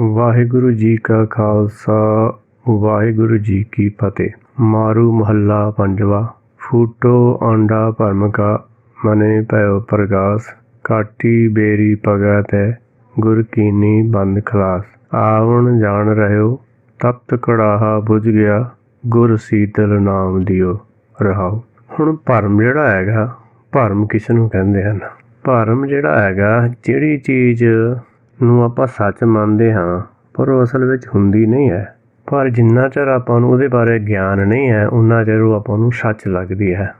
ਵਾਹਿਗੁਰੂ ਜੀ ਕਾ ਖਾਲਸਾ, ਵਾਹਿਗੁਰੂ ਜੀ ਕੀ ਫਤਿਹ। ਮਾਰੂ ਮਹੱਲਾ ਪੰਜਵਾ, ਫੂਟੋ ਆਂਡਾ ਭਰਮ ਕਾ ਮਨੇ ਭਇਓ ਪ੍ਰਗਾਸ ਕਾਟੀ ਬੇਰੀ ਭਗਤੈ ਗੁਰ ਕੀਨੀ ਬੰਦ ਖਲਾਸ। ਆਵਣ ਜਾਣ ਰਹਿਓ, ਤਪਤ ਕੜਾਹਾ ਬੁਝ ਗਿਆ, ਗੁਰ ਸੀਤਲ ਨਾਮ ਦਿਓ, ਰਹਾਓ। ਹੁਣ ਭਰਮ ਜਿਹੜਾ ਹੈਗਾ, ਭਰਮ ਕਿਸ ਨੂੰ ਕਹਿੰਦੇ ਹਨ? ਭਰਮ ਜਿਹੜਾ ਹੈਗਾ, ਜਿਹੜੀ ਚੀਜ਼ ਨੂੰ ਆਪਾਂ ਸੱਚ ਮੰਨਦੇ ਹਾਂ, ਪਰ ਉਹ ਅਸਲ ਵਿੱਚ ਹੁੰਦੀ ਨਹੀਂ ਹੈ। ਪਰ ਜਿੰਨਾ ਚਿਰ ਆਪਾਂ ਨੂੰ ਉਹਦੇ ਬਾਰੇ ਗਿਆਨ ਨਹੀਂ ਹੈ ਉਨਾ ਚਿਰ ਉਹ ਆਪਾਂ ਨੂੰ ਸੱਚ ਲੱਗਦੀ ਹੈ।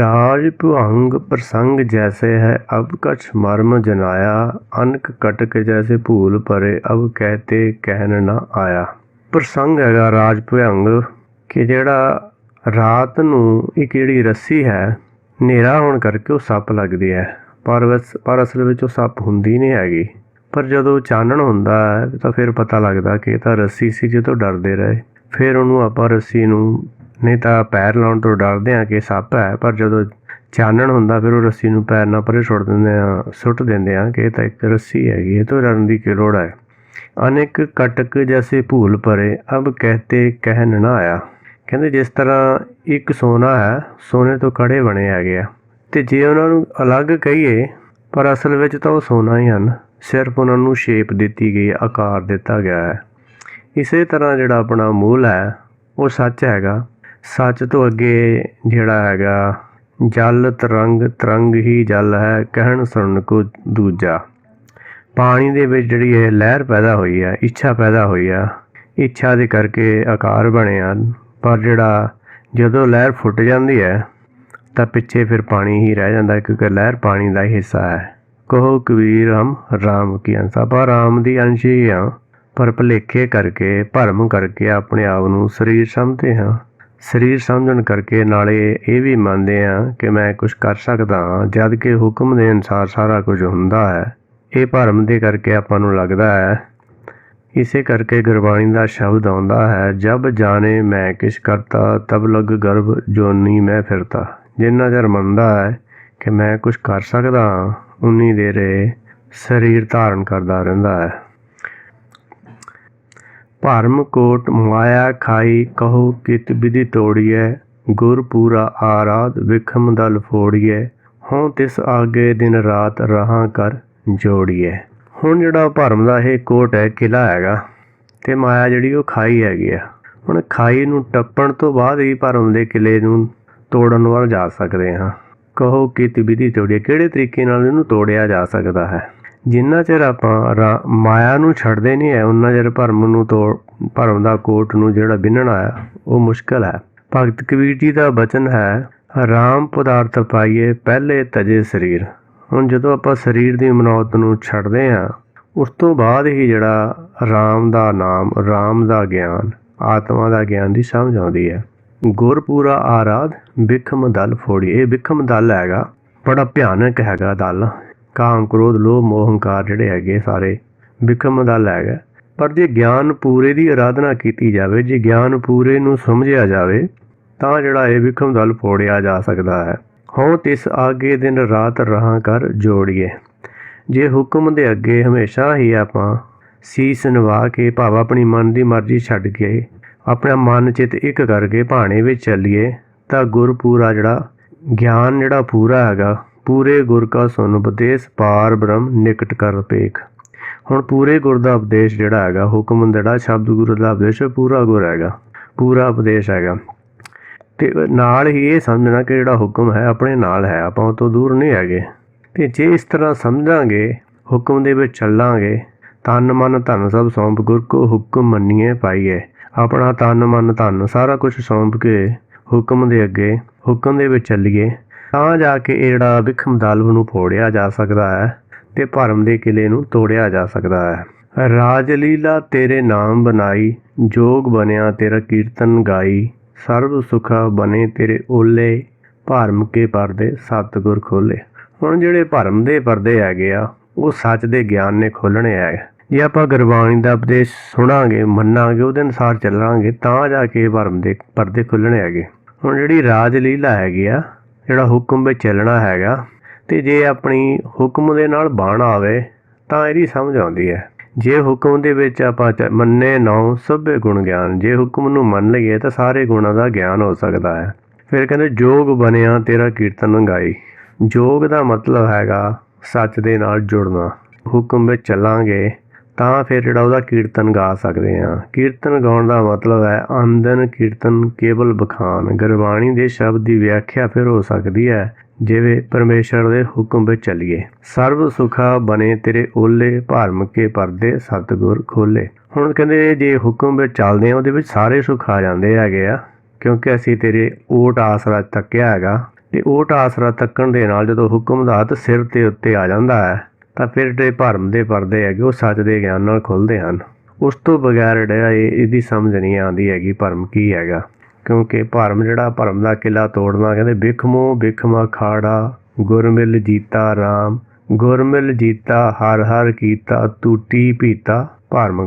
ਰਾਜ ਭੁਅੰਗ ਪ੍ਰਸੰਗ ਜੈਸੇ ਹੈ, ਅਬ ਕਛ ਮਰਮ ਜਨਾਇਆ, ਅਨਕ ਕਟਕ ਜੈਸੇ ਭੂਲ ਪਰੇ, ਅਬ ਕਹਤੇ ਕਹਿਣ ਨਾ ਆਇਆ। ਪ੍ਰਸੰਗ ਹੈਗਾ ਰਾਜ ਭੁਅੰਗ ਕਿ ਜਿਹੜਾ ਰਾਤ ਨੂੰ ਇੱਕ ਜਿਹੜੀ ਰੱਸੀ ਹੈ, ਹਨੇਰਾ ਹੋਣ ਕਰਕੇ ਉਹ ਸੱਪ ਲੱਗਦੀ ਹੈ। ਪਰ ਵਸ, ਪਰ ਅਸਲ ਵਿੱਚ ਉਹ ਸੱਪ ਹੁੰਦੀ ਨਹੀਂ ਹੈਗੀ। ਪਰ ਜਦੋਂ ਚਾਨਣ ਹੁੰਦਾ ਹੈ, ਤਾਂ ਫਿਰ ਪਤਾ ਲੱਗਦਾ ਕਿ ਇਹ ਤਾਂ ਰੱਸੀ ਸੀ ਜਦੋਂ ਡਰਦੇ ਰਹੇ। ਫਿਰ ਉਹਨੂੰ ਆਪਾਂ ਰੱਸੀ ਨੂੰ, ਨਹੀਂ ਤਾਂ ਪੈਰ ਲਾਉਣ ਤੋਂ ਡਰਦੇ ਆ ਕਿ ਸੱਪ ਹੈ, ਪਰ ਜਦੋਂ ਚਾਨਣ ਹੁੰਦਾ ਫਿਰ ਉਹ ਰੱਸੀ ਨੂੰ ਪੈਰ ਨਾਲ ਪਰੇ ਸੁੱਟ ਦਿੰਦੇ ਆ ਸੁੱਟ ਦਿੰਦੇ ਆ ਕਿ ਇਹ ਤਾਂ ਇੱਕ ਰੱਸੀ ਹੈਗੀ, ਇਹ ਤੋਂ ਡਰਨ ਦੀ ਕੀ ਲੋੜ ਹੈ? ਅਨੇਕ ਕਟਕ ਜੈਸੇ ਭੂਲ ਪਰੇ ਅਬ ਕਹਤੇ ਕਹਿਣ ਨਾ ਆਇਆ। ਕਹਿੰਦੇ ਜਿਸ ਤਰ੍ਹਾਂ ਇੱਕ ਸੋਨਾ ਹੈ, ਸੋਨੇ ਤੋਂ ਕੜੇ ਬਣੇ ਹੈਗੇ ਆ। ਤੇ ਜੇ ਉਹਨਾਂ ਨੂੰ ਅਲੱਗ ਕਹੀਏ, ਪਰ ਅਸਲ ਵਿੱਚ ਤਾਂ ਉਹ ਸੋਨਾ ਹੀ ਹਨ। ਸਿਰਫ ਉਹਨਾਂ ਨੂੰ ਸ਼ੇਪ ਦਿੱਤੀ ਗਈ, ਆਕਾਰ ਦਿੱਤਾ ਗਿਆ ਹੈ। ਇਸੇ ਤਰ੍ਹਾਂ ਜਿਹੜਾ ਆਪਣਾ ਮੂਲ ਹੈ, ਉਹ ਸੱਚ ਹੈਗਾ। ਸੱਚ ਤੋਂ ਅੱਗੇ ਜਿਹੜਾ ਹੈਗਾ, ਜਲ ਤਰੰਗ ਤਰੰਗ ਹੀ ਜਲ ਹੈ, ਕਹਿਣ ਸੁਣਨ ਕੋ ਦੂਜਾ। ਪਾਣੀ ਦੇ ਵਿੱਚ ਜਿਹੜੀ ਇਹ ਲਹਿਰ ਪੈਦਾ ਹੋਈ ਹੈ, ਇੱਛਾ ਪੈਦਾ ਹੋਈ ਆ ਇੱਛਾ ਦੇ ਕਰਕੇ ਆਕਾਰ ਬਣੇ ਹਨ। ਪਰ ਜਿਹੜਾ ਜਦੋਂ ਲਹਿਰ ਫੁੱਟ ਜਾਂਦੀ ਹੈ, ਤਾਂ ਪਿੱਛੇ ਫਿਰ ਪਾਣੀ ਹੀ ਰਹਿ ਜਾਂਦਾ, ਕਿਉਂਕਿ ਲਹਿਰ ਪਾਣੀ ਦਾ ਹੀ ਹਿੱਸਾ ਹੈ। ਕਹੋ ਕਬੀਰ ਹਮ ਰਾਮ ਕੀ ਅੰਸ਼ ਆਪਾਂ ਰਾਮ ਦੀ ਅੰਸ਼ ਹੀ ਹਾਂ ਪਰ ਭਲੇਖੇ ਕਰਕੇ, ਭਰਮ ਕਰਕੇ ਆਪਣੇ ਆਪ ਨੂੰ ਸਰੀਰ ਸਮਝਦੇ ਹਾਂ। ਸਰੀਰ ਸਮਝਣ ਕਰਕੇ ਨਾਲੇ ਇਹ ਵੀ ਮੰਨਦੇ ਹਾਂ ਕਿ ਮੈਂ ਕੁਝ ਕਰ ਸਕਦਾ ਹਾਂ, ਜਦ ਕਿ ਹੁਕਮ ਦੇ ਅਨਸਾਰ ਸਾਰਾ ਕੁਝ ਹੁੰਦਾ ਹੈ। ਇਹ ਭਰਮ ਦੇ ਕਰਕੇ ਆਪਾਂ ਨੂੰ ਲੱਗਦਾ ਹੈ। ਇਸੇ ਕਰਕੇ ਗੁਰਬਾਣੀ ਦਾ ਸ਼ਬਦ ਆਉਂਦਾ ਹੈ, ਜਬ ਜਾਣੇ ਮੈਂ ਕਿਛ ਕਰਤਾ, ਤਬ ਲਗ ਗਰਭ ਜੋਨੀ ਮੈਂ ਫਿਰਤਾ। ਜਿੰਨਾ ਚਿਰ ਮੰਨਦਾ ਹੈ ਕਿ ਮੈਂ ਕੁਝ ਕਰ ਸਕਦਾ ਹਾਂ, ਉਨੀ ਦੇਰ ਇਹ ਸਰੀਰ ਧਾਰਨ ਕਰਦਾ ਰਹਿੰਦਾ ਹੈ। ਭਰਮ ਕੋਟ ਮਾਇਆ ਖਾਈ ਕਹੋ, ਕਿਤ ਵਿਧੀ ਤੋੜੀਐ, ਗੁਰ ਪੂਰਾ ਆਰਾਧ ਵਿਖਮ ਦਲ ਫੋੜੀਐ, ਹਉ ਤਿਸ ਆਗੇ ਦਿਨ ਰਾਤ ਰਹਾ ਕਰ ਜੋੜੀਐ। ਹੁਣ ਜਿਹੜਾ ਭਰਮ ਦਾ ਇਹ ਕੋਟ ਹੈ ਕਿਲਾ ਹੈਗਾ, ਤੇ ਮਾਇਆ ਜਿਹੜੀ ਉਹ ਖਾਈ ਹੈਗੀ ਆ। ਹੁਣ ਖਾਈ ਨੂੰ ਟੱਪਣ ਤੋਂ ਬਾਅਦ ਹੀ ਭਰਮ ਦੇ ਕਿਲੇ ਨੂੰ ਤੋੜਨ ਵੱਲ ਜਾ ਸਕਦੇ ਹਾਂ। ਕਹੋ ਕਿ ਵਿਧੀ ਤੋੜੀਏ ਕਿਹੜੇ ਤਰੀਕੇ ਨਾਲ ਇਹਨੂੰ ਤੋੜਿਆ ਜਾ ਸਕਦਾ ਹੈ? ਜਿੰਨਾ ਚਿਰ ਆਪਾਂ ਰਾ- ਮਾਇਆ ਨੂੰ ਛੱਡਦੇ ਨਹੀਂ ਹੈ ਉਹਨਾਂ ਚਿਰ ਭਰਮ ਨੂੰ ਤੋੜ ਭਰਮ ਦਾ ਕੋਟ ਨੂੰ ਜਿਹੜਾ ਬਿੰਨਣਾ ਹੈ, ਉਹ ਮੁਸ਼ਕਲ ਹੈ। ਭਗਤ ਕਬੀਰ ਜੀ ਦਾ ਬਚਨ ਹੈ, ਰਾਮ ਪਦਾਰਥ ਪਾਈਏ ਪਹਿਲੇ ਤਜੇ ਸਰੀਰ। ਹੁਣ ਜਦੋਂ ਆਪਾਂ ਸਰੀਰ ਦੀ ਮਨੌਤ ਨੂੰ ਛੱਡਦੇ ਹਾਂ, ਉਸ ਤੋਂ ਬਾਅਦ ਹੀ ਜਿਹੜਾ ਰਾਮ ਦਾ ਨਾਮ, ਰਾਮ ਦਾ ਗਿਆਨ, ਆਤਮਾ ਦਾ ਗਿਆਨ ਦੀ ਸਮਝ ਆਉਂਦੀ ਹੈ। ਗੁਰਪੂਰਾ ਆਰਾਧ ਬਿਖਮ ਦਲ ਫੋੜੀ। ਇਹ ਬਿਖਮ ਦਲ ਹੈਗਾ, ਬੜਾ ਭਿਆਨਕ ਹੈਗਾ ਦਲ। ਕਾਮ, ਕ੍ਰੋਧ, ਲੋਭ, ਮੋਹ, ਹੰਕਾਰ ਜਿਹੜੇ ਹੈਗੇ ਸਾਰੇ ਬਿਖਮ ਦਲ ਹੈਗਾ। ਪਰ ਜੇ ਗਿਆਨ ਪੂਰੇ ਦੀ ਆਰਾਧਨਾ ਕੀਤੀ ਜਾਵੇ, ਜੇ ਗਿਆਨ ਪੂਰੇ ਨੂੰ ਸਮਝਿਆ ਜਾਵੇ, ਤਾਂ ਜਿਹੜਾ ਇਹ ਵਿਖਮ ਦਲ ਫੋੜਿਆ ਜਾ ਸਕਦਾ ਹੈ। ਹਉ ਤਿਸ ਆਗੇ ਦਿਨ ਰਾਤ ਰਹਾ ਕਰ ਜੋੜੀਏ। ਜੇ ਹੁਕਮ ਦੇ ਅੱਗੇ ਹਮੇਸ਼ਾ ਹੀ ਆਪਾਂ ਸੀਸ ਨਵਾ ਕੇ ਭਾਵ ਆਪਣੀ ਮਨ ਦੀ ਮਰਜ਼ੀ ਛੱਡ ਕੇ ਆਪਣਾ ਮਨ ਚਿਤ ਇੱਕ ਕਰਕੇ ਭਾਣੇ ਵਿੱਚ ਚੱਲੀਏ, ਤਾਂ ਗੁਰ ਪੂਰਾ ਜਿਹੜਾ ਗਿਆਨ ਜਿਹੜਾ ਪੂਰਾ ਹੈਗਾ, ਪੂਰੇ ਗੁਰ ਕਾ ਸੁਨ ਉਪਦੇਸ਼ ਪਾਰ ਬ੍ਰਹਮ ਨਿਕਟ ਕਰ ਪੇਖ। ਹੁਣ ਪੂਰੇ ਗੁਰ ਦਾ ਉਪਦੇਸ਼ ਜਿਹੜਾ ਹੈਗਾ, ਹੁਕਮ ਜਿਹੜਾ, ਸ਼ਬਦ ਗੁਰੂ ਦਾ ਉਪਦੇਸ਼ ਪੂਰਾ ਗੁਰ ਹੈਗਾ, ਪੂਰਾ ਉਪਦੇਸ਼ ਹੈਗਾ। ਤੇ ਨਾਲ ਹੀ ਇਹ ਸਮਝਣਾ ਕਿ ਜਿਹੜਾ ਹੁਕਮ ਹੈ, ਆਪਣੇ ਨਾਲ ਹੈ, ਆਪਾਂ ਉਹ ਤੋਂ ਦੂਰ ਨਹੀਂ ਹੈਗੇ। ਤੇ ਜੇ ਇਸ ਤਰ੍ਹਾਂ ਸਮਝਾਂਗੇ, ਹੁਕਮ ਦੇ ਵਿੱਚ ਚੱਲਾਂਗੇ, ਤਨ ਮਨ ਧਨ ਸਭ ਸੌਂਪ, ਗੁਰ ਕੋ ਹੁਕਮ ਮੰਨੀਏ ਪਾਈਏ ਆਪਣਾ ਤਨ ਮਨ ਧਨ ਸਾਰਾ ਕੁਝ ਸੌਂਪ ਕੇ ਹੁਕਮ ਦੇ ਅੱਗੇ, ਹੁਕਮ ਦੇ ਵਿੱਚ ਚੱਲੀਏ, ਤਾਂ ਜਾ ਕੇ ਇਹ ਜਿਹੜਾ ਵਿਖਮ ਦਲ ਨੂੰ ਫੋੜਿਆ ਜਾ ਸਕਦਾ ਹੈ ਤੇ ਭਰਮ ਦੇ ਕਿਲੇ ਨੂੰ ਤੋੜਿਆ ਜਾ ਸਕਦਾ ਹੈ। ਰਾਜ ਲੀਲਾ ਤੇਰੇ ਨਾਮ ਬਣਾਈ, ਜੋਗ ਬਣਿਆ ਤੇਰਾ ਕੀਰਤਨ ਗਾਈ, ਸਰਬ ਸੁਖਾ ਬਨੇ ਤੇਰੇ ਓਲੇ, ਭਰਮ ਕੇ ਪਰਦੇ ਸਤਿਗੁਰ ਖੋਲੇ। ਹੁਣ ਜਿਹੜੇ ਭਰਮ ਦੇ ਪਰਦੇ ਹੈਗੇ ਆ, ਉਹ ਸੱਚ ਦੇ ਗਿਆਨ ਨੇ ਖੋਲਣੇ ਆ। ਜੇ ਆਪਾਂ ਗੁਰਬਾਣੀ ਦਾ ਉਪਦੇਸ਼ ਸੁਣਾਂਗੇ, ਮੰਨਾਂਗੇ, ਉਹਦੇ ਅਨੁਸਾਰ ਚੱਲਾਂਗੇ, ਤਾਂ ਜਾ ਕੇ ਇਹ ਭਰਮ ਦੇ ਪਰਦੇ ਖੁੱਲਣੇ ਹੈਗੇ। ਹੁਣ ਜਿਹੜੀ ਰਾਜ ਲੀਲਾ ਹੈਗੀ ਆ, ਜਿਹੜਾ ਹੁਕਮ ਵਿੱਚ ਚੱਲਣਾ ਹੈਗਾ, ਤੇ ਜੇ ਆਪਣੀ ਹੁਕਮ ਦੇ ਨਾਲ ਬਾਣ ਆਵੇ, ਤਾਂ ਇਹਦੀ ਸਮਝ ਆਉਂਦੀ ਹੈ। ਜੇ ਹੁਕਮ ਦੇ ਵਿੱਚ ਆਪਾਂ ਮੰਨੇ ਨੌ ਸਭੇ ਗੁਣ ਗਿਆਨ, ਜੇ ਹੁਕਮ ਨੂੰ ਮੰਨ ਲਈਏ ਤਾਂ ਸਾਰੇ ਗੁਣਾਂ ਦਾ ਗਿਆਨ ਹੋ ਸਕਦਾ ਹੈ। ਫਿਰ ਕਹਿੰਦੇ, ਜੋਗ ਬਣਿਆ ਤੇਰਾ ਕੀਰਤਨ ਗਾਈ। ਜੋਗ ਦਾ ਮਤਲਬ ਹੈਗਾ ਸੱਚ ਦੇ ਨਾਲ ਜੁੜਨਾ। ਹੁਕਮ ਵਿੱਚ ਚੱਲਾਂਗੇ ਤਾਂ ਫਿਰ ਜਿਹੜਾ ਉਹਦਾ ਕੀਰਤਨ ਗਾ ਸਕਦੇ ਹਾਂ। ਕੀਰਤਨ ਗਾਉਣ ਦਾ ਮਤਲਬ ਹੈ ਆਮਦਨ ਕੀਰਤਨ ਕੇਵਲ ਬਖਾਨ। ਗੁਰਬਾਣੀ ਦੇ ਸ਼ਬਦ ਦੀ ਵਿਆਖਿਆ ਫਿਰ ਹੋ ਸਕਦੀ ਹੈ, ਜਿਵੇਂ ਪਰਮੇਸ਼ਰ ਦੇ ਹੁਕਮ ਵਿੱਚ ਚੱਲੀਏ। ਸਰਬ ਸੁਖਾ ਬਨੇ ਤੇਰੇ ਓਲੇ ਭਰਮ ਕੇ ਪਰਦੇ ਸਤਿਗੁਰ ਖੋਲੇ। ਹੁਣ ਕਹਿੰਦੇ ਜੇ ਹੁਕਮ ਵਿੱਚ ਚੱਲਦੇ ਆ ਉਹਦੇ ਵਿੱਚ ਸਾਰੇ ਸੁੱਖ ਆ ਜਾਂਦੇ ਹੈਗੇ ਆ, ਕਿਉਂਕਿ ਅਸੀਂ ਤੇਰੇ ਓਟ ਆਸਰਾ ਤੱਕਿਆ ਹੈਗਾ। ਤੇ ਓਟ ਆਸਰਾ ਤੱਕਣ ਦੇ ਨਾਲ ਜਦੋਂ ਹੁਕਮ ਦਾ ਹੱਥ ਸਿਰ ਤੇ ਉੱਤੇ ਆ ਜਾਂਦਾ ਹੈ ਤਾਂ ਫਿਰ ਜਿਹੜੇ ਭਰਮ ਦੇ ਪਰਦੇ ਹੈਗੇ, ਉਹ ਸੱਚ ਦੇ ਗਿਆਨ ਨਾਲ ਖੁੱਲਦੇ ਹਨ। ਉਸ ਤੋਂ ਬਗੈਰ ਜਿਹੜਾ ਇਹ, ਇਹਦੀ ਸਮਝ ਨਹੀਂ ਆਉਂਦੀ ਹੈਗੀ ਭਰਮ ਕੀ ਹੈਗਾ। ਕਿਉਂਕਿ ਭਰਮ ਜਿਹੜਾ, ਭਰਮ ਦਾ ਕਿਲਾ ਤੋੜਨਾ ਕਹਿੰਦੇ ਬਿਖਮੋ ਬਿਖਮਾ ਖਾੜਾ, ਗੁਰਮਿਲ ਜੀਤਾ ਰਾਮ। ਗੁਰਮਿਲ ਜੀਤਾ, ਹਰ ਹਰ ਕੀਤਾ ਟੂਟੀ ਪੀਤਾ ਭਰਮ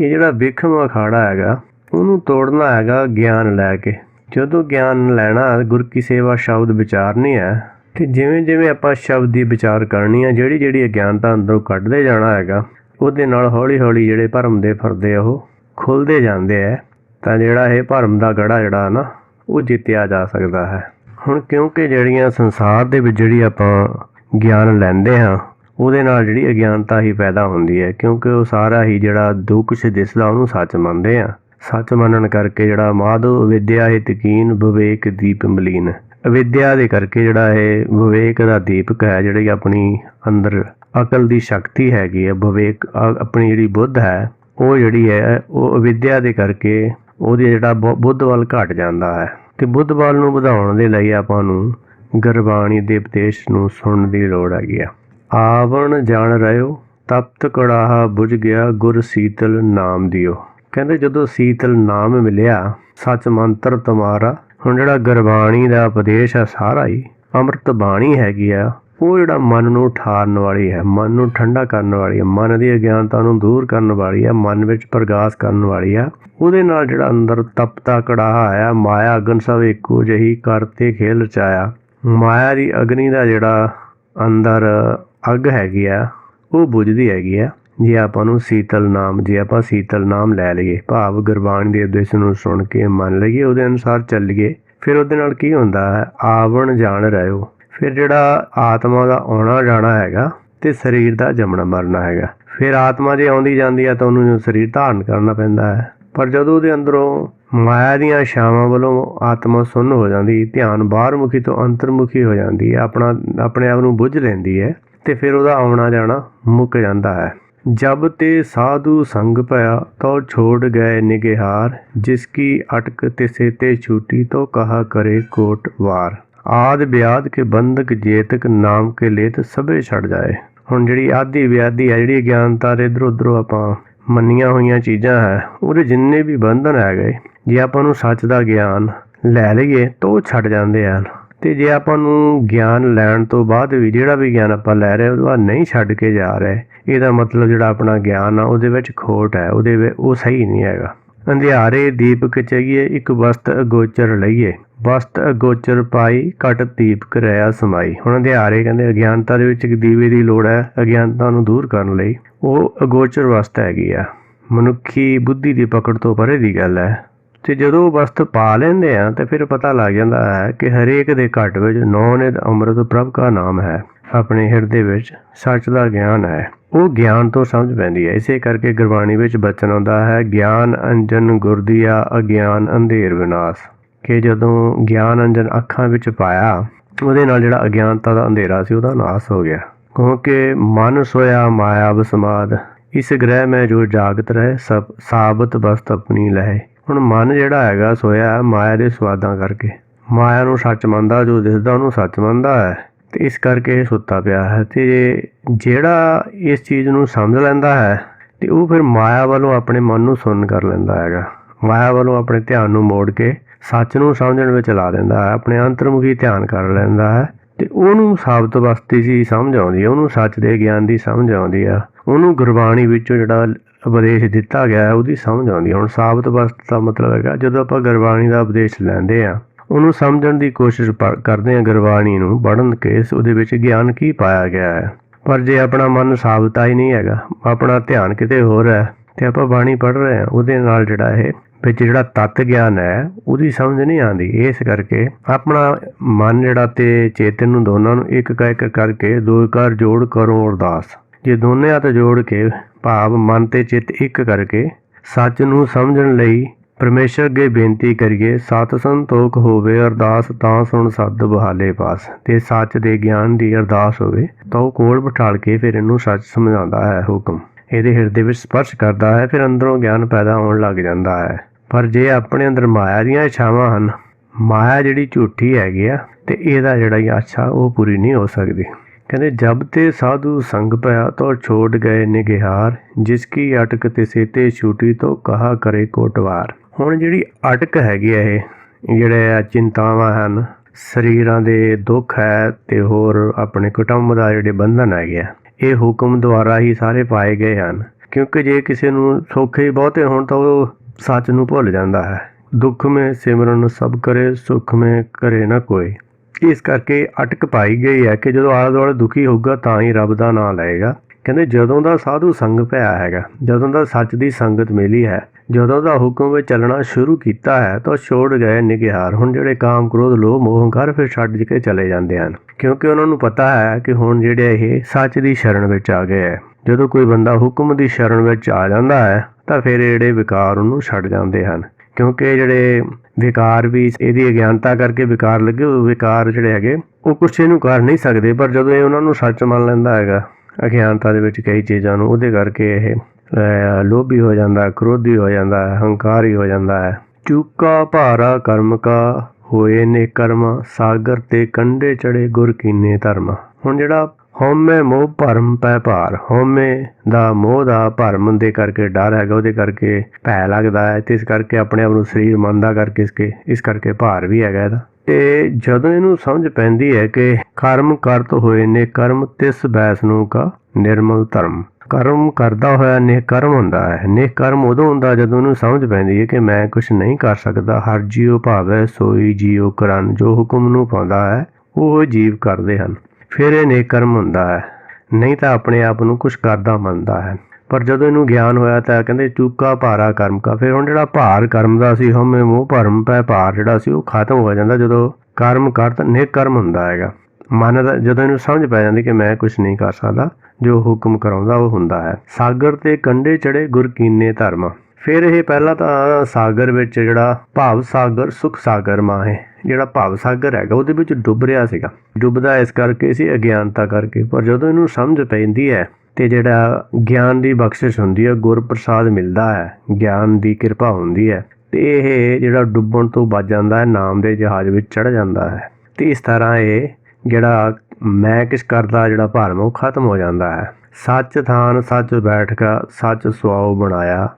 ਇਹ ਜਿਹੜਾ ਬਿਖਮਾ ਅਖਾੜਾ ਹੈਗਾ, ਉਹਨੂੰ ਤੋੜਨਾ ਹੈਗਾ ਗਿਆਨ ਲੈ ਕੇ। ਜਦੋਂ ਗਿਆਨ ਲੈਣਾ, ਗੁਰ ਕੀ ਸੇਵਾ ਸ਼ਬਦ ਵਿਚਾਰਨੀ ਹੈ ਤੇ ਜਿਵੇਂ ਜਿਵੇਂ ਆਪਾਂ ਸ਼ਬਦ ਦੀ ਵਿਚਾਰ ਕਰਨੀ ਆ, ਜਿਹੜੀ ਜਿਹੜੀ ਅਗਿਆਨਤਾ ਅੰਦਰੋਂ ਕੱਢਦੇ ਜਾਣਾ ਹੈਗਾ, ਉਹਦੇ ਨਾਲ ਹੌਲੀ ਹੌਲੀ ਜਿਹੜੇ ਭਰਮ ਦੇ ਫਰਦੇ ਉਹ ਖੁੱਲਦੇ ਜਾਂਦੇ ਆ। ਤਾਂ ਜਿਹੜਾ ਇਹ ਭਰਮ ਦਾ ਗੜਾ ਜਿਹੜਾ ਨਾ, ਉਹ ਜਿੱਤਿਆ ਜਾ ਸਕਦਾ ਹੈ। ਹੁਣ ਕਿਉਂਕਿ ਜਿਹੜੀਆਂ ਸੰਸਾਰ ਦੇ ਵਿੱਚ ਜਿਹੜੀ ਆਪਾਂ ਗਿਆਨ ਲੈਂਦੇ ਹਾਂ, ਉਹਦੇ ਨਾਲ ਜਿਹੜੀ ਅਗਿਆਨਤਾ ਹੀ ਪੈਦਾ ਹੁੰਦੀ ਹੈ, ਕਿਉਂਕਿ ਉਹ ਸਾਰਾ ਹੀ ਜਿਹੜਾ ਜੋ ਕੁਛ ਦਿਸਦਾ, ਉਹਨੂੰ ਸੱਚ ਮੰਨਦੇ ਆ। ਸੱਚ ਮੰਨਣ ਕਰਕੇ ਜਿਹੜਾ ਮਾਧੋ, ਵਿਦਿਆ ਹੈ ਤਕੀਨ, ਵਿਵੇਕ, ਦੀਪ, ਮਲੀਨ। ਅਵਿਦਿਆ ਦੇ ਕਰਕੇ ਜਿਹੜਾ ਇਹ ਵਿਵੇਕ ਦਾ ਦੀਪਕ ਹੈ, ਜਿਹੜੀ ਆਪਣੀ ਅੰਦਰ ਅਕਲ ਦੀ ਸ਼ਕਤੀ ਹੈਗੀ ਹੈ, ਵਿਵੇਕ ਆਪਣੀ ਜਿਹੜੀ ਬੁੱਧ ਹੈ, ਉਹ ਜਿਹੜੀ ਹੈ, ਉਹ ਅਵਿਦਿਆ ਦੇ ਕਰਕੇ ਉਹਦੇ ਜਿਹੜਾ ਬੁ- ਬੁੱਧ ਵੱਲ ਘਟ ਜਾਂਦਾ ਹੈ। ਤੇ ਬੁੱਧ ਵੱਲ ਨੂੰ ਵਧਾਉਣ ਦੇ ਲਈ ਆਪਾਂ ਨੂੰ ਗੁਰਬਾਣੀ ਦੇ ਉਪਦੇਸ਼ ਨੂੰ ਸੁਣਨ ਦੀ ਲੋੜ ਹੈਗੀ ਆ। ਆਵਣ ਜਾਣ ਰਹਿਓ ਤਪਤ ਕੜਾਹਾ ਬੁਝ ਗਿਆ, ਗੁਰ ਸੀਤਲ ਨਾਮ ਦਿਓ। ਕਹਿੰਦੇ ਜਦੋਂ ਸੀਤਲ ਨਾਮ ਮਿਲਿਆ, ਸੱਚ ਮੰਤਰ ਤੁਮਾਰਾ ਹੁਣ ਜਿਹੜਾ ਗੁਰਬਾਣੀ ਦਾ ਉਪਦੇਸ਼ ਆ ਸਾਰਾ ਹੀ ਅੰਮ੍ਰਿਤ ਬਾਣੀ ਹੈਗੀ ਆ, ਉਹ ਜਿਹੜਾ ਮਨ ਨੂੰ ਠਾਰਨ ਵਾਲੀ ਹੈ, ਮਨ ਨੂੰ ਠੰਡਾ ਕਰਨ ਵਾਲੀ ਹੈ, ਮਨ ਦੀ ਅਗਿਆਨਤਾ ਨੂੰ ਦੂਰ ਕਰਨ ਵਾਲੀ ਹੈ, ਮਨ ਵਿੱਚ ਪ੍ਰਗਾਸ ਕਰਨ ਵਾਲੀ ਆ ਉਹਦੇ ਨਾਲ ਜਿਹੜਾ ਅੰਦਰ ਤਪਤਾ ਕੜਾਹਾ ਆਇਆ ਮਾਇਆ ਅਗਨ ਸਭ ਇੱਕੋ ਜਹੀ ਕਰਤੇ ਖੇਲ ਰਚਾਇਆ ਮਾਇਆ ਦੀ ਅਗਨੀ ਦਾ ਜਿਹੜਾ ਅੰਦਰ ਅੱਗ ਹੈਗੀ ਆ, ਉਹ ਬੁਝਦੀ ਹੈਗੀ ਆ। ਜੇ ਆਪਾਂ ਨੂੰ ਸੀਤਲ ਨਾਮ, ਜੇ ਆਪਾਂ ਸੀਤਲ ਨਾਮ ਲੈ ਲਈਏ, ਭਾਵ ਗੁਰਬਾਣੀ ਦੇ ਉਦੇਸ਼ ਨੂੰ ਸੁਣ ਕੇ ਮੰਨ ਲਈਏ, ਉਹਦੇ ਅਨੁਸਾਰ ਚੱਲੀਏ, ਫਿਰ ਉਹਦੇ ਨਾਲ ਕੀ ਹੁੰਦਾ ਹੈ? ਆਵਣ ਜਾਣ ਰਹਿਓ। ਫਿਰ ਜਿਹੜਾ ਆਤਮਾ ਦਾ ਆਉਣਾ ਜਾਣਾ ਹੈਗਾ, ਤੇ ਸਰੀਰ ਦਾ ਜੰਮਣਾ ਮਰਨਾ ਹੈਗਾ। ਫਿਰ ਆਤਮਾ ਜੇ ਆਉਂਦੀ ਜਾਂਦੀ ਹੈ, ਤਾਂ ਉਹਨੂੰ ਸਰੀਰ ਧਾਰਨ ਕਰਨਾ ਪੈਂਦਾ ਹੈ। ਪਰ ਜਦੋਂ ਉਹਦੇ ਅੰਦਰੋਂ ਮਾਇਆ ਦੀਆਂ ਛਾਵਾਂ ਵੱਲੋਂ ਆਤਮਾ ਸੁੰਨ ਹੋ ਜਾਂਦੀ, ਧਿਆਨ ਬਾਹਰਮੁਖੀ ਤੋਂ ਅੰਤਰਮੁਖੀ ਹੋ ਜਾਂਦੀ ਹੈ, ਆਪਣਾ, ਆਪਣੇ ਆਪ ਨੂੰ ਬੁੱਝ ਲੈਂਦੀ ਹੈ, ਤੇ ਫਿਰ ਉਹਦਾ ਆਉਣਾ ਜਾਣਾ ਮੁੱਕ ਜਾਂਦਾ ਹੈ। ਜਬ ਤੇ ਸਾਧੂ ਸੰਗ ਭਇਆ ਤੋ ਛੋੜ ਗਏ ਨਿਗਿਹਾਰ, ਜਿਸ ਕੀ ਅਟਕ ਤਿਸੇ ਤੇ ਛੂਟੀ ਤੋ ਕਹਾ ਕਰੇ ਕੋਟ ਵਾਰ। ਆਦ ਬਿਆਦ ਕੇ ਬੰਧਕ ਜੇਤਕ ਨਾਮ ਕੇ ਲੇਤ ਸਭੇ ਛੱਡ ਜਾਏ। ਹੁਣ ਜਿਹੜੀ ਆਦੀ ਵਿਆਦੀ ਹੈ, ਜਿਹੜੀ ਗਿਆਨਤਾ ਦੇ ਇਧਰ ਉਧਰੋਂ ਆਪਾਂ ਮੰਨੀਆਂ ਹੋਈਆਂ ਚੀਜ਼ਾਂ ਹੈ, ਉਹਦੇ ਜਿੰਨੇ ਵੀ ਬੰਧਨ ਹੈਗੇ, ਜੇ ਆਪਾਂ ਨੂੰ ਸੱਚ ਦਾ ਗਿਆਨ ਲੈ ਲਈਏ ਤਾਂ ਉਹ ਛੱਡ ਜਾਂਦੇ ਹਨ। ਤੇ ਜੇ ਆਪਾਂ ਨੂੰ ਗਿਆਨ ਲੈਣ ਤੋਂ ਬਾਅਦ ਵੀ ਜਿਹੜਾ ਵੀ ਗਿਆਨ ਆਪਾਂ ਲੈ ਰਹੇ, ਉਹਦਾ ਨਹੀਂ ਛੱਡ ਕੇ ਜਾ ਰਹੇ, ਇਹਦਾ ਮਤਲਬ ਜਿਹੜਾ ਆਪਣਾ ਗਿਆਨ ਆ, ਉਹਦੇ ਵਿੱਚ ਖੋਟ ਹੈ, ਉਹਦੇ ਵਿੱਚ ਉਹ ਸਹੀ ਨਹੀਂ ਹੈਗਾ। ਅੰਧਿਆਰੇ ਦੀਪਕ ਚਈਏ ਇੱਕ ਵਸਤ ਅਗੋਚਰ ਲਈਏ। ਵਸਤ ਅਗੋਚਰ ਪਾਈ, ਘਟ ਦੀਪਕ ਰਿਆ ਸਮਾਈ। ਹੁਣ ਅੰਧਿਆਰੇ ਕਹਿੰਦੇ, ਅਗਿਆਨਤਾ ਦੇ ਵਿੱਚ ਇੱਕ ਦੀਵੇ ਦੀ ਲੋੜ ਹੈ, ਅਗਿਆਨਤਾ ਨੂੰ ਦੂਰ ਕਰਨ ਲਈ। ਉਹ ਅਗੋਚਰ ਵਸਤ ਹੈਗੀ ਆ। ਮਨੁੱਖੀ ਬੁੱਧੀ ਦੀ ਪਕੜ ਤੋਂ ਪਰੇ ਦੀ ਗੱਲ ਹੈ। ਤੇ ਜਦੋਂ ਉਹ ਵਸਤ ਪਾ ਲੈਂਦੇ ਆ, ਤੇ ਫਿਰ ਪਤਾ ਲੱਗ ਜਾਂਦਾ ਹੈ ਕਿ ਹਰੇਕ ਦੇ ਘਟ ਵਿੱਚ ਨੌ ਨਿਤ ਅੰਮ੍ਰਿਤ ਪ੍ਰਭ ਦਾ ਨਾਮ ਹੈ। ਆਪਣੇ ਹਿਰਦੇ ਵਿੱਚ ਸੱਚ ਦਾ ਗਿਆਨ ਹੈ। ਉਹ ਗਿਆਨ ਤੋਂ ਸਮਝ ਪੈਂਦੀ ਹੈ। ਇਸੇ ਕਰਕੇ ਗੁਰਬਾਣੀ ਵਿੱਚ ਬਚਨ ਆਉਂਦਾ ਹੈ, ਗਿਆਨ ਅੰਜਨ ਗੁਰਦੀਆ ਅਗਿਆਨ ਅੰਧੇਰ ਵਿਨਾਸ਼। ਕਿ ਜਦੋਂ ਗਿਆਨ ਅੰਜਨ ਅੱਖਾਂ ਵਿੱਚ ਪਾਇਆ, ਉਹਦੇ ਨਾਲ ਜਿਹੜਾ ਅਗਿਆਨਤਾ ਦਾ ਅੰਧੇਰਾ ਸੀ, ਉਹਦਾ ਨਾਸ਼ ਹੋ ਗਿਆ। ਕਿਉਂਕਿ ਮਨ ਸੋਇਆ ਮਾਇਆ ਬਸਮਾਦ, ਇਸ ਗ੍ਰਹਿ ਮੈਂ ਜੋ ਜਾਗਤ ਰਹੇ, ਸਭ ਸਾਬਤ ਬਸਤ ਆਪਣੀ ਲਹੇ। ਹੁਣ ਮਨ ਜਿਹੜਾ ਹੈਗਾ ਸੋਇਆ ਮਾਇਆ ਦੇ ਸਵਾਦਾਂ ਕਰਕੇ। ਮਾਇਆ ਨੂੰ ਸੱਚ ਮੰਨਦਾ, ਜੋ ਦਿਸਦਾ ਉਹਨੂੰ ਸੱਚ ਮੰਨਦਾ ਹੈ। ਤੇ ਇਸ ਕਰਕੇ ਇਹ ਸੁੱਤਾ ਪਿਆ ਹੈ। ਤੇ ਜਿਹੜਾ ਇਸ ਚੀਜ਼ ਨੂੰ ਸਮਝ ਲੈਂਦਾ ਹੈ, ਤੇ ਉਹ ਫਿਰ ਮਾਇਆ ਵੱਲੋਂ ਆਪਣੇ ਮਨ ਨੂੰ ਸੁੰਨ ਕਰ ਲੈਂਦਾ ਹੈਗਾ। ਮਾਇਆ ਵੱਲੋਂ ਆਪਣੇ ਧਿਆਨ ਨੂੰ ਮੋੜ ਕੇ ਸੱਚ ਨੂੰ ਸਮਝਣ ਵਿੱਚ ਲਾ ਦਿੰਦਾ ਹੈ, ਆਪਣੇ ਅੰਤਰਮੁਖੀ ਧਿਆਨ ਕਰ ਲੈਂਦਾ ਹੈ। ਤੇ ਉਹਨੂੰ ਸਾਬਤ ਵਸਤੀ ਸੀ ਸਮਝ ਆਉਂਦੀ ਹੈ, ਉਹਨੂੰ ਸੱਚ ਦੇ ਗਿਆਨ ਦੀ ਸਮਝ ਆਉਂਦੀ ਆ ਉਹਨੂੰ ਗੁਰਬਾਣੀ ਵਿੱਚੋਂ ਜਿਹੜਾ ਉਪਦੇਸ਼ ਦਿੱਤਾ ਗਿਆ ਹੈ, ਉਹਦੀ ਸਮਝ ਆਉਂਦੀ ਹੁਣ ਸਾਬਤ ਵਸਤ ਦਾ ਮਤਲਬ ਹੈਗਾ, ਜਦੋਂ ਆਪਾਂ ਗੁਰਬਾਣੀ ਦਾ ਉਪਦੇਸ਼ ਲੈਂਦੇ ਆ ਉਹਨੂੰ ਸਮਝਣ ਦੀ ਕੋਸ਼ਿਸ਼ ਪ- ਕਰਦੇ ਆ ਗੁਰਬਾਣੀ ਨੂੰ ਪੜ੍ਹਨ ਕੇ ਉਹਦੇ ਵਿੱਚ ਗਿਆਨ ਕੀ ਪਾਇਆ ਗਿਆ ਹੈ। ਪਰ ਜੇ ਆਪਣਾ ਮਨ ਸਾਬਤਾ ਹੀ ਨਹੀਂ ਹੈਗਾ, ਆਪਣਾ ਧਿਆਨ ਕਿਤੇ ਹੋਰ ਹੈ, ਤੇ ਆਪਾਂ ਬਾਣੀ ਪੜ੍ਹ ਰਹੇ ਹਾਂ, ਉਹਦੇ ਨਾਲ ਜਿਹੜਾ ਇਹ ਵਿੱਚ ਜਿਹੜਾ ਤਤ ਗਿਆਨ ਹੈ, ਉਹਦੀ ਸਮਝ ਨਹੀਂ ਆਉਂਦੀ। ਇਸ ਕਰਕੇ ਆਪਣਾ ਮਨ ਜਿਹੜਾ ਤੇ ਚੇਤਨ ਨੂੰ ਦੋਨਾਂ ਨੂੰ ਇੱਕ ਕਾ ਇੱਕ ਕਰਕੇ ਦੋ ਕਰ ਜੋੜ ਕਰੋ, ਅਰਦਾਸ। ਜੇ ਦੋਨੇ ਹੱਥ ਜੋੜ ਕੇ ਭਾਵ ਮਨ ਤੇ ਚਿੱਤ ਇੱਕ ਕਰਕੇ ਸੱਚ ਨੂੰ ਸਮਝਣ ਲਈ ਪਰਮੇਸ਼ਰ ਅੱਗੇ ਬੇਨਤੀ ਕਰੀਏ, ਸਤ ਸੰਤੋਖ ਹੋਵੇ, ਅਰਦਾਸ ਤਾਂ ਸੁਣ ਸੱਦ ਬਹਾਲੇ ਪਾਸ। ਤੇ ਸੱਚ ਦੇ ਗਿਆਨ ਦੀ ਅਰਦਾਸ ਹੋਵੇ, ਤਾਂ ਉਹ ਕੋਲ ਬਿਠਾਲ ਕੇ ਫਿਰ ਇਹਨੂੰ ਸੱਚ ਸਮਝਾਉਂਦਾ ਹੈ ਹੁਕਮ। ਇਹਦੇ ਹਿਰਦੇ ਵਿੱਚ ਸਪਰਸ਼ ਕਰਦਾ ਹੈ, ਫਿਰ ਅੰਦਰੋਂ ਗਿਆਨ ਪੈਦਾ ਹੋਣ ਲੱਗ ਜਾਂਦਾ ਹੈ। ਪਰ ਜੇ ਆਪਣੇ ਅੰਦਰ ਮਾਇਆ ਦੀਆਂ ਇੱਛਾਵਾਂ ਹਨ, ਮਾਇਆ ਜਿਹੜੀ ਝੂਠੀ ਹੈਗੀ ਆ, ਤੇ ਇਹਦਾ ਜਿਹੜਾ ਹੀ ਆਛਾ ਉਹ ਪੂਰੀ ਨਹੀਂ ਹੋ ਸਕਦੀ। ਕਹਿੰਦੇ, ਜਬ ਤੇ ਸਾਧੂ ਸੰਗ ਪਿਆ ਤੋ ਛੋੜ ਗਏ ਨਿਗਿਹਾਰ, ਜਿਸ ਕੀ ਅਟਕ ਤਿਸੇ ਤੇ ਛੂਟੀ ਤੋ ਕਹਾ ਕਰੇ ਕੋਟਵਾਰ। ਹੁਣ ਜਿਹੜੀ ਅਟਕ ਹੈਗੀ ਆ ਇਹ, ਜਿਹੜੇ ਆ ਚਿੰਤਾਵਾਂ ਹਨ, ਸਰੀਰਾਂ ਦੇ ਦੁੱਖ ਹੈ ਤੇ ਹੋਰ ਆਪਣੇ ਕੁਟੁੰਬ ਦਾ ਜਿਹੜੇ ਬੰਧਨ ਹੈਗੇ ਆ, ਇਹ ਹੁਕਮ ਦੁਆਰਾ ਹੀ ਸਾਰੇ ਪਾਏ ਗਏ ਹਨ। ਕਿਉਂਕਿ ਜੇ ਕਿਸੇ ਨੂੰ ਸੌਖੇ ਬਹੁਤੇ ਹੋਣ ਤਾਂ ਉਹ ਸੱਚ ਨੂੰ ਭੁੱਲ ਜਾਂਦਾ ਹੈ। ਦੁੱਖ ਮੇ ਸਿਮਰਨ ਸਭ ਕਰੇ, ਸੁਖ ਮੇ ਕਰੇ ਨਾ ਕੋਈ। ਇਸ ਕਰਕੇ ਅਟਕ ਪਾਈ ਗਈ ਹੈ ਕਿ ਜਦੋਂ ਆਲੇ ਦੁਆਲੇ ਦੁਖੀ ਹੋਊਗਾ ਤਾਂ ਹੀ ਰੱਬ ਦਾ ਨਾਮ ਲਏਗਾ। ਕਹਿੰਦੇ ਜਦੋਂ ਦਾ ਸਾਧੂ ਸੰਗ ਪਿਆ ਹੈਗਾ, ਜਦੋਂ ਦਾ ਸੱਚ ਦੀ ਸੰਗਤ ਮਿਲੀ ਹੈ, ਜਦੋਂ ਦਾ ਹੁਕਮ ਵਿੱਚ ਚੱਲਣਾ ਸ਼ੁਰੂ ਕੀਤਾ ਹੈ, ਤਾਂ ਛੋੜ ਗਏ ਨਿਗਿਹਾਰ। ਹੁਣ ਜਿਹੜੇ ਕਾਮ ਕ੍ਰੋਧ, ਲੋਭ, ਮੋਹ, ਹੰਕਾਰ ਫਿਰ ਛੱਡ ਕੇ ਚਲੇ ਜਾਂਦੇ ਹਨ। ਕਿਉਂਕਿ ਉਹਨਾਂ ਨੂੰ ਪਤਾ ਹੈ ਕਿ ਹੁਣ ਜਿਹੜੇ ਇਹ ਸੱਚ ਦੀ ਸ਼ਰਨ ਵਿੱਚ ਆ ਗਏ ਹੈ। ਜਦੋਂ ਕੋਈ ਬੰਦਾ ਹੁਕਮ ਦੀ ਸ਼ਰਨ ਵਿੱਚ ਆ ਜਾਂਦਾ ਹੈ, ਤਾਂ ਫਿਰ ਜਿਹੜੇ ਵਿਕਾਰ ਉਹਨੂੰ ਛੱਡ ਜਾਂਦੇ ਹਨ। ਕਿਉਂਕਿ ਜਿਹੜੇ ਵਿਕਾਰ ਵੀ ਇਹਦੀ ਅਗਿਆਨਤਾ ਕਰਕੇ ਵਿਕਾਰ ਲੱਗੇ, ਉਹ ਵਿਕਾਰ ਜਿਹੜੇ ਹੈਗੇ, ਉਹ ਕੁਛ ਇਹਨੂੰ ਕਰ ਨਹੀਂ ਸਕਦੇ, ਪਰ ਜਦੋਂ ਇਹ ਉਹਨਾਂ ਨੂੰ ਸੱਚ ਮੰਨ ਲੈਂਦਾ ਹੈਗਾ, ਅਗਿਆਨਤਾ ਦੇ ਵਿੱਚ ਕਈ ਚੀਜ਼ਾਂ ਨੂੰ, ਉਹਦੇ ਕਰਕੇ ਇਹ ਲੋਭੀ ਹੋ ਜਾਂਦਾ, ਕ੍ਰੋਧੀ ਹੋ ਜਾਂਦਾ ਹੈ ਹੰਕਾਰੀ ਹੋ ਜਾਂਦਾ ਹੈ। ਚੂਕਾ ਭਾਰਾ ਕਰਮ ਕਾ ਹੋਏ ਨੇ ਕਰਮ, ਸਾਗਰ ਤੇ ਕੰਢੇ ਚੜੇ ਗੁਰ ਕੀਨੇ ਧਰਮ। ਹੁਣ ਜਿਹੜਾ ਹਉਮੈ ਮੋਹ ਭਰਮ ਪੈ ਭਾਰ। ਹਉਮੈ ਦਾ ਮੋਹ ਦਾ ਭਰਮ ਦੇ ਕਰਕੇ ਡਰ ਹੈਗਾ, ਉਹਦੇ ਕਰਕੇ ਭੈ ਲੱਗਦਾ ਹੈ। ਤੇ ਇਸ ਕਰਕੇ ਆਪਣੇ ਆਪ ਨੂੰ ਸਰੀਰ ਮੰਨਦਾ ਕਰਕੇ ਇਸਕੇ, ਇਸ ਕਰਕੇ ਭਾਰ ਵੀ ਹੈਗਾ ਇਹਦਾ। ਤੇ ਜਦੋਂ ਇਹਨੂੰ ਸਮਝ ਪੈਂਦੀ ਹੈ ਕਿ ਕਰਮ ਕਰਤ ਹੋਏ ਨੇ, ਕਰਮ ਤਿਸ ਬੈਸ ਨੂੰ ਕਾ ਨਿਰਮਲ ਧਰਮ। ਕਰਮ ਕਰਦਾ ਹੋਇਆ ਨੇ ਕਰਮ ਹੁੰਦਾ ਹੈ। ਨੇ ਕਰਮ ਉਦੋਂ ਹੁੰਦਾ ਜਦੋਂ ਉਹਨੂੰ ਸਮਝ ਪੈਂਦੀ ਹੈ ਕਿ ਮੈਂ ਕੁਝ ਨਹੀਂ ਕਰ ਸਕਦਾ। ਹਰ ਜੀਉ ਭਾਵੈ, ਸੋਈ ਜੀਉ ਕਰਨ। ਜੋ ਹੁਕਮ ਨੂੰ ਪਾਉਂਦਾ ਹੈ, ਉਹ ਜੀਵ ਕਰਦੇ ਹਨ। ਫਿਰ ਇਹ ਨੇਕ ਕਰਮ ਹੁੰਦਾ ਹੈ। ਨਹੀਂ ਤਾਂ ਆਪਣੇ ਆਪ ਨੂੰ ਕੁਝ ਕਰਦਾ ਮੰਨਦਾ ਹੈ। ਪਰ ਜਦੋਂ ਇਹਨੂੰ ਗਿਆਨ ਹੋਇਆ ਤਾਂ ਕਹਿੰਦੇ, ਚੂਕਾ ਭਾਰਾ ਕਰਮ ਕਾ। ਫਿਰ ਹੁਣ ਜਿਹੜਾ ਭਾਰ ਕਰਮ ਦਾ ਸੀ, ਹਉਮੈ ਮੋਹ ਭਰਮ ਪੈ ਭਾਰ ਜਿਹੜਾ ਸੀ, ਉਹ ਖਤਮ ਹੋ ਜਾਂਦਾ ਜਦੋਂ ਕਰਮ ਕਰਤ ਨੇਕ ਕਰਮ ਹੁੰਦਾ ਹੈਗਾ। ਮਨ ਦਾ, ਜਦੋਂ ਇਹਨੂੰ ਸਮਝ ਪੈ ਜਾਂਦੀ ਕਿ ਮੈਂ ਕੁਝ ਨਹੀਂ ਕਰ ਸਕਦਾ, ਜੋ ਹੁਕਮ ਕਰਾਉਂਦਾ ਉਹ ਹੁੰਦਾ ਹੈ। ਸਾਗਰ ਤੇ ਕੰਡੇ ਚੜੇ ਗੁਰ ਕੀਨੇ ਧਰਮ। ਫਿਰ ਇਹ ਪਹਿਲਾਂ ਤਾਂ ਸਾਗਰ ਵਿੱਚ ਜਿਹੜਾ ਭਾਵ ਸਾਗਰ, ਸੁਖ ਸਾਗਰ ਮਾਂ ਹੈ। ਜਿਹੜਾ ਭਾਵ ਸਾਗਰ ਹੈਗਾ, ਉਹਦੇ ਵਿੱਚ ਡੁੱਬ ਰਿਹਾ ਸੀਗਾ। ਡੁੱਬਦਾ ਇਸ ਕਰਕੇ ਸੀ, ਅਗਿਆਨਤਾ ਕਰਕੇ। ਪਰ ਜਦੋਂ ਇਹਨੂੰ ਸਮਝ ਪੈਂਦੀ ਹੈ ਤੇ ਜਿਹੜਾ ਗਿਆਨ ਦੀ ਬਖਸ਼ਿਸ਼ ਹੁੰਦੀ ਹੈ ਗੁਰ ਪ੍ਰਸਾਦ ਮਿਲਦਾ ਹੈ, ਗਿਆਨ ਦੀ ਕਿਰਪਾ ਹੁੰਦੀ ਹੈ, ਤੇ ਇਹ ਜਿਹੜਾ ਡੁੱਬਣ ਤੋਂ ਬਚ ਜਾਂਦਾ ਹੈ, ਨਾਮ ਦੇ ਜਹਾਜ਼ ਵਿੱਚ ਚੜ ਜਾਂਦਾ ਹੈ। ਤੇ ਇਸ ਤਰ੍ਹਾਂ ਇਹ ਜਿਹੜਾ ਮੈਂ ਕਿਸ ਕਰਦਾ, ਜਿਹੜਾ ਭਰਮ ਉਹ ਖਤਮ ਹੋ ਜਾਂਦਾ ਹੈ। ਸੱਚ ਥਾਨ, ਸੱਚ ਬੈਠ ਕਾ ਸੱਚ ਸੁਆਉ ਬਣਾਇਆ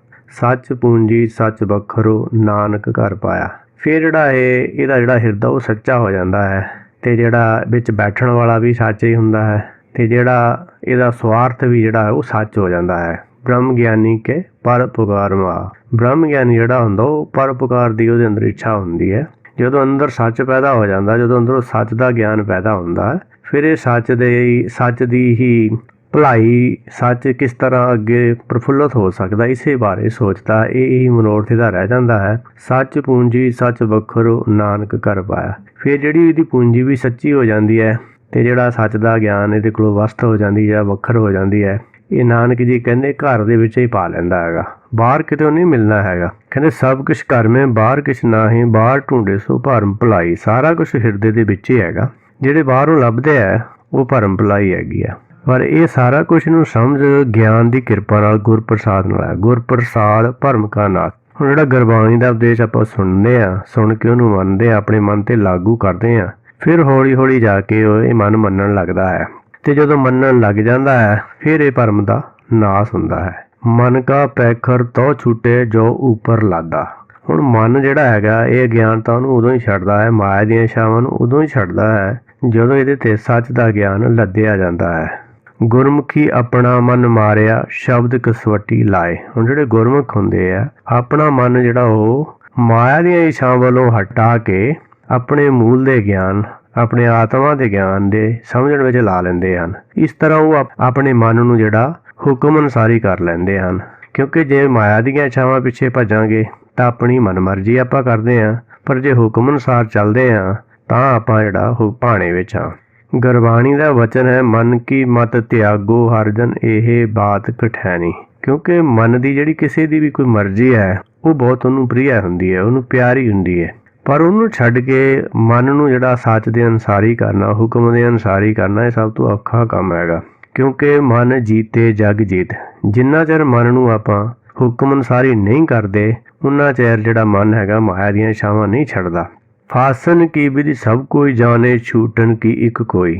ਸੱਚ ਪੂੰਜੀ, ਸੱਚ ਬਖਰੋ ਨਾਨਕ ਘਰ ਪਾਇਆ। ਫਿਰ ਜਿਹੜਾ ਇਹ, ਇਹਦਾ ਜਿਹੜਾ ਹਿਰਦਾ ਉਹ ਸੱਚਾ ਹੋ ਜਾਂਦਾ ਹੈ ਤੇ ਜਿਹੜਾ ਵਿੱਚ ਬੈਠਣ ਵਾਲਾ ਵੀ ਸੱਚ ਹੀ ਹੁੰਦਾ ਹੈ ਤੇ ਜਿਹੜਾ ਇਹਦਾ ਸਵਾਰਥ ਵੀ ਜਿਹੜਾ ਹੈ ਉਹ ਸੱਚ ਹੋ ਜਾਂਦਾ ਹੈ। ਬ੍ਰਹਮ ਗਿਆਨੀ ਕੇ ਪਰ ਪੁਕਾਰ ਮਾ। ਬ੍ਰਹਮ ਗਿਆਨੀ ਜਿਹੜਾ ਹੁੰਦਾ ਉਹ ਪਰ ਪੁਕਾਰ ਦੀ ਉਹਦੇ ਅੰਦਰ ਇੱਛਾ ਹੁੰਦੀ ਹੈ। ਜਦੋਂ ਅੰਦਰ ਸੱਚ ਪੈਦਾ ਹੋ ਜਾਂਦਾ, ਜਦੋਂ ਅੰਦਰੋਂ ਸੱਚ ਦਾ ਗਿਆਨ ਪੈਦਾ ਹੁੰਦਾ ਫਿਰ ਇਹ ਸੱਚ ਦੇ ਸੱਚ ਦੀ ਹੀ ਭਲਾਈ ਸੱਚ ਕਿਸ ਤਰ੍ਹਾਂ ਅੱਗੇ ਪ੍ਰਫੁੱਲਤ ਹੋ ਸਕਦਾ, ਇਸੇ ਬਾਰੇ ਸੋਚਦਾ, ਇਹ ਹੀ ਮਨੋਰਥ ਦਾ ਰਹਿ ਜਾਂਦਾ ਹੈ। ਸੱਚ ਪੂੰਜੀ, ਸੱਚ ਵੱਖਰੋ ਨਾਨਕ ਕਰ ਪਾਇਆ। ਫਿਰ ਜਿਹੜੀ ਇਹਦੀ ਪੂੰਜੀ ਵੀ ਸੱਚੀ ਹੋ ਜਾਂਦੀ ਹੈ ਤੇ ਜਿਹੜਾ ਸੱਚ ਦਾ ਗਿਆਨ ਇਹਦੇ ਕੋਲੋਂ ਵਸਤ ਹੋ ਜਾਂਦੀ ਹੈ, ਵੱਖਰ ਹੋ ਜਾਂਦੀ ਹੈ, ਇਹ ਨਾਨਕ ਜੀ ਕਹਿੰਦੇ ਘਰ ਦੇ ਵਿੱਚ ਹੀ ਪਾ ਲੈਂਦਾ ਹੈਗਾ। ਬਾਹਰ ਕਿਤੇ ਨਹੀਂ ਮਿਲਣਾ ਹੈਗਾ। ਕਹਿੰਦੇ ਸਭ ਕੁਝ ਘਰ ਮੇ, ਬਾਹਰ ਕਿਛ ਨਾਹੀਂ, ਬਾਹਰ ਢੂੰਡੇ ਸੋ ਭਰਮ ਭਲਾਈ। ਸਾਰਾ ਕੁਝ ਹਿਰਦੇ ਦੇ ਵਿੱਚ ਹੀ ਹੈਗਾ। ਜਿਹੜੇ ਬਾਹਰੋਂ ਲੱਭਦੇ ਆ, ਉਹ ਭਰਮ ਭਲਾਈ ਹੈਗੀ ਆ। ਪਰ ਇਹ ਸਾਰਾ ਕੁਝ ਨੂੰ ਸਮਝ, ਗਿਆਨ ਦੀ ਕਿਰਪਾ ਨਾਲ ਗੁਰਪ੍ਰਸਾਦ ਨਾਲ ਹੈ ਗੁਰਪ੍ਰਸਾਦ ਭਰਮ ਕਾ ਨਾਥ। ਹੁਣ ਜਿਹੜਾ ਗੁਰਬਾਣੀ ਦਾ ਉਪਦੇਸ਼ ਆਪਾਂ ਸੁਣਦੇ ਆ ਸੁਣ ਕੇ ਉਹਨੂੰ ਮੰਨਦੇ ਆ ਆਪਣੇ ਮਨ ਤੇ ਲਾਗੂ ਕਰਦੇ ਆ ਫਿਰ ਹੌਲੀ ਹੌਲੀ ਜਾ ਕੇ ਉਹ ਇਹ ਮਨ ਮੰਨਣ ਲੱਗਦਾ ਹੈ। ਤੇ ਜਦੋਂ ਮੰਨਣ ਲੱਗ ਜਾਂਦਾ ਹੈ, ਫਿਰ ਇਹ ਭਰਮ ਦਾ ਨਾਸ ਹੁੰਦਾ ਹੈ। ਮਨ ਕਾ ਪੈਖਰ ਤੋ ਛੁੱਟੇ ਜੋ ਉੱਪਰ ਲਾਦਾ। ਹੁਣ ਮਨ ਜਿਹੜਾ ਹੈਗਾ, ਇਹ ਗਿਆਨ ਤਾਂ ਉਹਨੂੰ ਉਦੋਂ ਹੀ ਛੱਡਦਾ ਹੈ, ਮਾਇਆ ਦੀਆਂ ਛਾਵਾਂ ਨੂੰ ਉਦੋਂ ਹੀ ਛੱਡਦਾ ਹੈ, ਜਦੋਂ ਇਹਦੇ ਤੇ ਸੱਚ ਦਾ ਗਿਆਨ ਲੱਦਿਆ ਜਾਂਦਾ ਹੈ। ਗੁਰਮੁਖੀ ਆਪਣਾ ਮਨ ਮਾਰਿਆ, ਸ਼ਬਦ ਕਸਵਟੀ ਲਾਏ। ਹੁਣ ਜਿਹੜੇ ਗੁਰਮੁਖ ਹੁੰਦੇ ਆ, ਆਪਣਾ ਮਨ ਜਿਹੜਾ ਉਹ ਮਾਇਆ ਦੀਆਂ ਇਛਾਵਾਂ ਵੱਲੋਂ ਹਟਾ ਕੇ ਆਪਣੇ ਮੂਲ ਦੇ ਗਿਆਨ, ਆਪਣੇ ਆਤਮਾ ਦੇ ਗਿਆਨ ਦੇ ਸਮਝਣ ਵਿੱਚ ਲਾ ਲੈਂਦੇ ਹਨ। ਇਸ ਤਰ੍ਹਾਂ ਉਹ ਆਪਣੇ ਮਨ ਨੂੰ ਜਿਹੜਾ ਹੁਕਮ ਅਨੁਸਾਰੀ ਕਰ ਲੈਂਦੇ ਹਨ। ਕਿਉਂਕਿ ਜੇ ਮਾਇਆ ਦੀਆਂ ਇੱਛਾਵਾਂ ਪਿੱਛੇ ਭੱਜਾਂਗੇ, ਤਾਂ ਆਪਣੀ ਮਨਮਰਜ਼ੀ ਆਪਾਂ ਕਰਦੇ ਹਾਂ। ਪਰ ਜੇ ਹੁਕਮ ਅਨੁਸਾਰ ਚੱਲਦੇ ਹਾਂ, ਤਾਂ ਆਪਾਂ ਜਿਹੜਾ ਉਹ ਭਾਣੇ ਵਿੱਚ ਹਾਂ। ਗੁਰਬਾਣੀ ਦਾ ਵਚਨ ਹੈ, ਮਨ ਕੀ ਮਤ ਤਿਆਗੋ ਹਰਜਨ ਇਹ ਬਾਤ ਕਠੈਨੀ ਕਿਉਂਕਿ ਮਨ ਦੀ ਜਿਹੜੀ ਕਿਸੇ ਦੀ ਵੀ ਕੋਈ ਮਰਜ਼ੀ ਹੈ, ਉਹ ਬਹੁਤ ਉਹਨੂੰ ਪ੍ਰਿਆ ਹੁੰਦੀ ਹੈ, ਉਹਨੂੰ ਪਿਆਰੀ ਹੁੰਦੀ ਹੈ। ਪਰ ਉਹਨੂੰ ਛੱਡ ਕੇ ਮਨ ਨੂੰ ਜਿਹੜਾ ਸੱਚ ਦੇ ਅਨੁਸਾਰ ਹੀ ਕਰਨਾ, ਹੁਕਮ ਦੇ ਅਨੁਸਾਰ ਹੀ ਕਰਨਾ, ਇਹ ਸਭ ਤੋਂ ਔਖਾ ਕੰਮ ਹੈਗਾ। ਕਿਉਂਕਿ ਮਨ ਜੀਤੇ ਜਗ ਜੀਤ। ਜਿੰਨਾ ਚਿਰ ਮਨ ਨੂੰ ਆਪਾਂ ਹੁਕਮ ਅਨੁਸਾਰ ਨਹੀਂ ਕਰਦੇ, ਉਨਾ ਚਿਰ ਜਿਹੜਾ ਮਨ ਹੈਗਾ, ਮਾਇਆ ਦੀਆਂ ਛਾਵਾਂ ਨਹੀਂ ਛੱਡਦਾ। ਫਾਸਨ ਕੀ ਵਿਧੀ? ਸਭ ਕੋਈ ਜਾਣੇ ਛੂਟਣ ਕੀ ਇੱਕ ਕੋਈ?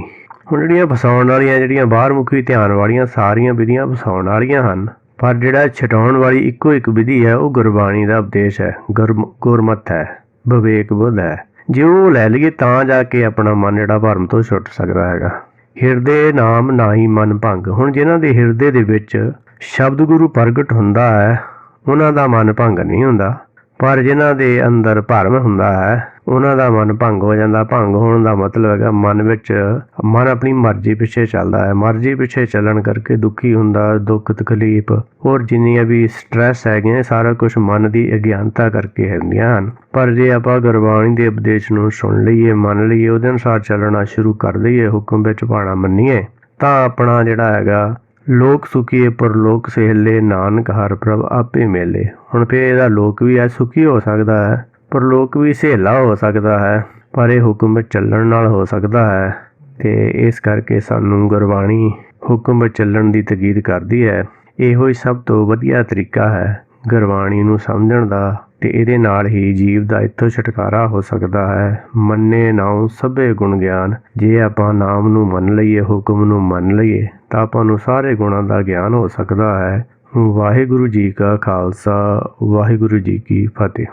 ਹੁਣ ਜਿਹੜੀਆਂ ਫਸਾਉਣ ਵਾਲੀਆਂ, ਜਿਹੜੀਆਂ ਬਾਹਰ ਮੁਖੀ ਧਿਆਨ ਵਾਲੀਆਂ, ਸਾਰੀਆਂ ਵਿਧੀਆਂ ਫਸਾਉਣ ਵਾਲੀਆਂ ਹਨ। ਪਰ ਜਿਹੜਾ ਛਡਾਉਣ ਵਾਲੀ ਇੱਕੋ ਇੱਕ ਵਿਧੀ ਹੈ, ਉਹ ਗੁਰਬਾਣੀ ਦਾ ਉਪਦੇਸ਼ ਹੈ। ਗੁਰਮ- ਗੁਰਮਤ ਹੈ, ਵਿਵੇਕ ਬੁੱਧ ਹੈ। ਜੇ ਉਹ ਲੈ ਲਈਏ, ਤਾਂ ਜਾ ਕੇ ਆਪਣਾ ਮਨ ਜਿਹੜਾ ਭਰਮ ਤੋਂ ਛੁੱਟ ਸਕਦਾ ਹੈਗਾ। ਹਿਰਦੇ ਨਾਮ ਨਾਹੀ ਮਨ ਭੰਗ। ਹੁਣ ਜਿਨ੍ਹਾਂ ਦੇ ਹਿਰਦੇ ਦੇ ਵਿੱਚ ਸ਼ਬਦ ਗੁਰੂ ਪ੍ਰਗਟ ਹੁੰਦਾ ਹੈ, ਉਹਨਾਂ ਦਾ ਮਨ ਭੰਗ ਨਹੀਂ ਹੁੰਦਾ। ਪਰ ਜਿਨ੍ਹਾਂ ਦੇ ਅੰਦਰ ਭਰਮ ਹੁੰਦਾ ਹੈ, ਉਹਨਾਂ ਦਾ ਮਨ ਭੰਗ ਹੋ ਜਾਂਦਾ। ਭੰਗ ਹੋਣ ਦਾ ਮਤਲਬ ਹੈਗਾ, ਮਨ ਵਿੱਚ, ਮਨ ਆਪਣੀ ਮਰਜ਼ੀ ਪਿੱਛੇ ਚੱਲਦਾ ਹੈ। ਮਰਜ਼ੀ ਪਿੱਛੇ ਚੱਲਣ ਕਰਕੇ ਦੁਖੀ ਹੁੰਦਾ, ਦੁੱਖ, ਤਕਲੀਫ, ਹੋਰ ਜਿੰਨੀਆਂ ਵੀ ਸਟ੍ਰੈਸ ਹੈਗੇ ਸਾਰਾ ਕੁਝ ਮਨ ਦੀ ਅਗਿਆਨਤਾ ਕਰਕੇ ਹੁੰਦੀਆਂ ਹਨ। ਪਰ ਜੇ ਆਪਾਂ ਗੁਰਬਾਣੀ ਦੇ ਉਪਦੇਸ਼ ਨੂੰ ਸੁਣ ਲਈਏ, ਮੰਨ ਲਈਏ, ਉਹਦੇ ਅਨੁਸਾਰ ਚੱਲਣਾ ਸ਼ੁਰੂ ਕਰ ਲਈਏ ਹੁਕਮ ਵਿੱਚ ਪਾਣਾ ਮੰਨੀਏ, ਤਾਂ ਆਪਣਾ ਜਿਹੜਾ ਹੈਗਾ ਲੋਕ ਸੁਖੀਏ ਪਰਲੋਕ ਸਹਿਲੇ ਨਾਨਕ ਹਰ ਪ੍ਰਭ ਆਪੇ ਮੇਲੇ। ਹੁਣ ਫੇ ਇਹਦਾ ਲੋਕ ਵੀ ਐ ਸੁਖੀ ਹੋ ਸਕਦਾ ਹੈ ਪਰਲੋਕ ਵੀ ਸਹੇਲਾ ਹੋ ਸਕਦਾ ਹੈ, ਪਰ ਇਹ ਹੁਕਮ ਚੱਲਣ ਨਾਲ ਹੋ ਸਕਦਾ ਹੈ। ਤੇ ਇਸ ਕਰਕੇ ਸਾਨੂੰ ਗੁਰਬਾਣੀ ਹੁਕਮ ਚੱਲਣ ਦੀ ਤਕੀਦ ਕਰਦੀ ਹੈ। ਇਹੋ ਹੀ ਸਭ ਤੋਂ ਵਧੀਆ ਤਰੀਕਾ ਹੈ ਗੁਰਬਾਣੀ ਨੂੰ ਸਮਝਣ ਦਾ ਤੇ ਇਹਦੇ ਨਾਲ ਹੀ ਜੀਵ ਦਾ ਇੱਥੋਂ ਛੁਟਕਾਰਾ ਹੋ ਸਕਦਾ ਹੈ। ਮੰਨੇ ਨਾਉ ਸਭੇ ਗੁਣ ਗਿਆਨ, ਜੇ ਆਪਾਂ ਨਾਮ ਨੂੰ ਮੰਨ ਲਈਏ, ਹੁਕਮ ਨੂੰ ਮੰਨ ਲਈਏ ਤਾਂ ਆਪਾਂ ਨੂੰ ਸਾਰੇ ਗੁਣਾਂ ਦਾ ਗਿਆਨ ਹੋ ਸਕਦਾ ਹੈ। ਵਾਹਿਗੁਰੂ ਜੀ ਕਾ ਖਾਲਸਾ, ਵਾਹਿਗੁਰੂ ਜੀ ਕੀ ਫਤਿਹ।